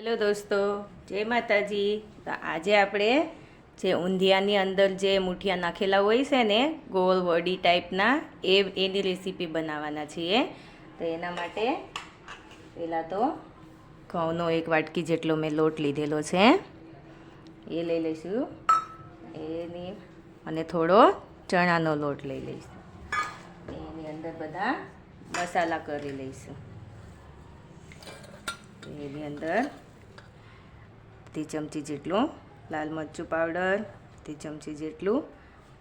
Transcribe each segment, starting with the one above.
Hello દોસ્તો, જય માતાજી. તો આજે આપણે જે ઊંધિયાની અંદર જે મુઠિયા નાખેલા હોય છે ને, ગોળ, વડી ટાઈપના, એ એની રેસીપી બનાવવાના છીએ. તો એના માટે પહેલાં તો ઘઉંનો એક વાટકી જેટલો મેં લોટ લીધેલો છે. એ લઈ લઈશું. એની અને થોડો ચણાનો લોટ લઈ લઈશું. એની અંદર બધા મસાલા કરી લઈશું. એની અંદર અડધી ચમચી જેટલું, લાલ મરચું પાવડર અડધી ચમચી જેટલું,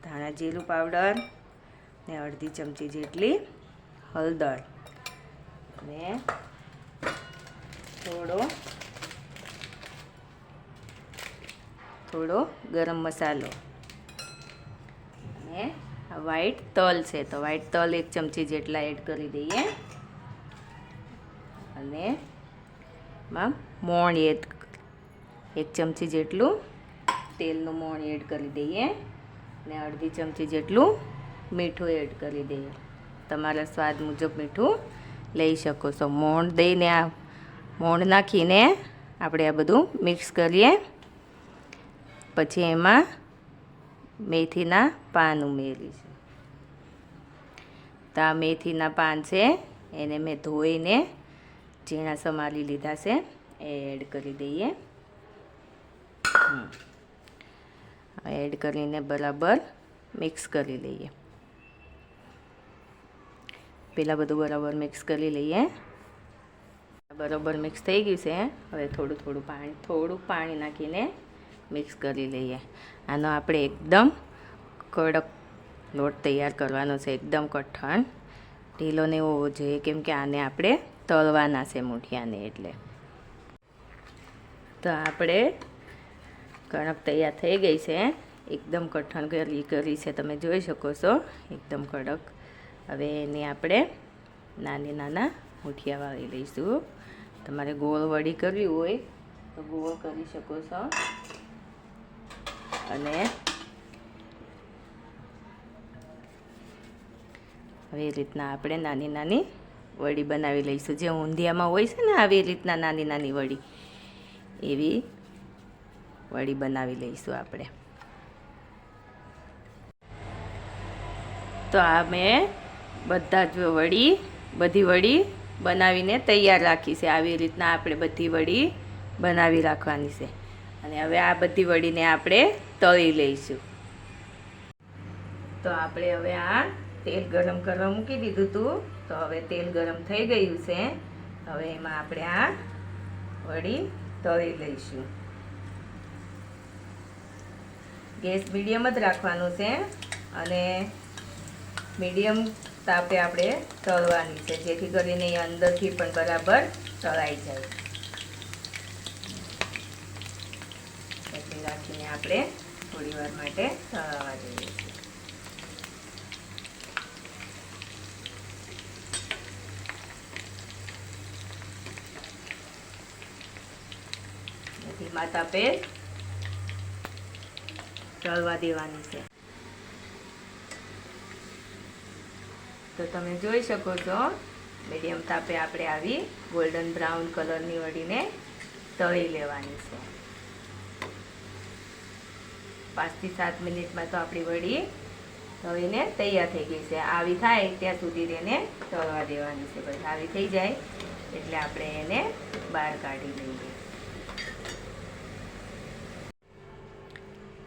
ધાણા જીરું પાવડર ને અડધી ચમચી જેટલી હળદર. ને થોડો થોડો ગરમ મસાલો. અને આ વ્હાઈટ તલ છે, તો વ્હાઈટ તલ એક ચમચી જેટલા એડ કરી દઈએ. અને માં મોણ એડ એક ચમચી જેટલું તેલનું મોણ એડ કરી દઈએ ને અડધી ચમચી જેટલું મીઠું એડ કરી દઈએ. તમારા સ્વાદ મુજબ મીઠું લઈ શકો છો. મોણ દઈને આ મોણ નાખીને આપણે આ બધું મિક્સ કરીએ. પછી એમાં મેથીના પાન ઉમેરીશું. તો આ મેથીના પાન છે, એને મેં ધોઈને ઝીણા સમારી લીધા છે, એ એડ કરી દઈએ. એડ કરીને બરાબર મિક્સ કરી લઈએ. પહેલાં બધું બરાબર મિક્સ કરી લઈએ. બરાબર મિક્સ થઈ ગયું છે. હવે થોડું થોડું પાણી થોડું પાણી નાખીને મિક્સ કરી લઈએ. આનો આપણે એકદમ કડક લોટ તૈયાર કરવાનો છે. એકદમ કઠણ. ઢીલો ને હોવો જોઈએ, કેમ કે આને આપણે તળવાના છે મૂઠિયાને એટલે. તો આપણે કણક તૈયાર થઈ ગઈ છે એકદમ કઠણ કરી કરી છે, તમે જોઈ શકો છો. એકદમ કડક. હવે એને આપણે નાની, નાના મૂઠિયા વાળી લઈશું. તમારે ગોળ વડી કરવી હોય તો ગોળ કરી શકો છો. અને હવે એ રીતના આપણે નાની નાની વડી બનાવી લઈશું. જે ઊંધિયામાં હોય છે ને, આવી રીતના નાની નાની વડી. એવી વડી બનાવી લઈશું આપણે. તો આ મેં બધા જ વડી, બધી વડી બનાવીને તૈયાર રાખી છે. આવી રીતના આપણે બધી વડી બનાવી રાખવાની છે. અને હવે આ બધી વડીને આપણે તળી લઈશું. તો આપણે હવે આ તેલ ગરમ કરવા મૂકી દીધું હતું. તો હવે તેલ ગરમ થઈ ગયું છે. હવે એમાં આપણે આ વડી તળી લઈશું. ગેસ મીડિયમ જ રાખવાનું છે અને મીડિયમ તાપે આપણે તળવાની છે, જેથી કરીને એ અંદરથી પણ બરાબર તળાઈ જાય. પછી રાખીને આપણે થોડી વાર માટે તળાવવા જઈએ ધીમા તાપે તળવા દેવાની છે. તો તમે જોઈ શકો છો, મીડિયમ તાપે આપણે આવી ગોલ્ડન બ્રાઉન કલરની વડીને તળી લેવાની છે. પાંચથી સાત મિનિટમાં તો આપણી વડી તળીને તૈયાર થઈ ગઈ છે. આવી થાય ત્યાં સુધી તેને તળવા દેવાની છે. બસ આવી થઈ જાય એટલે આપણે એને બહાર કાઢી લઈએ.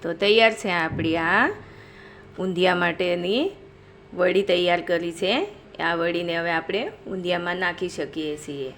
તો તૈયાર છે આપણી આ ઊંધિયા માટેની વડી તૈયાર કરી છે. આ વડીને હવે આપણે ઊંધિયામાં નાખી શકીએ છીએ.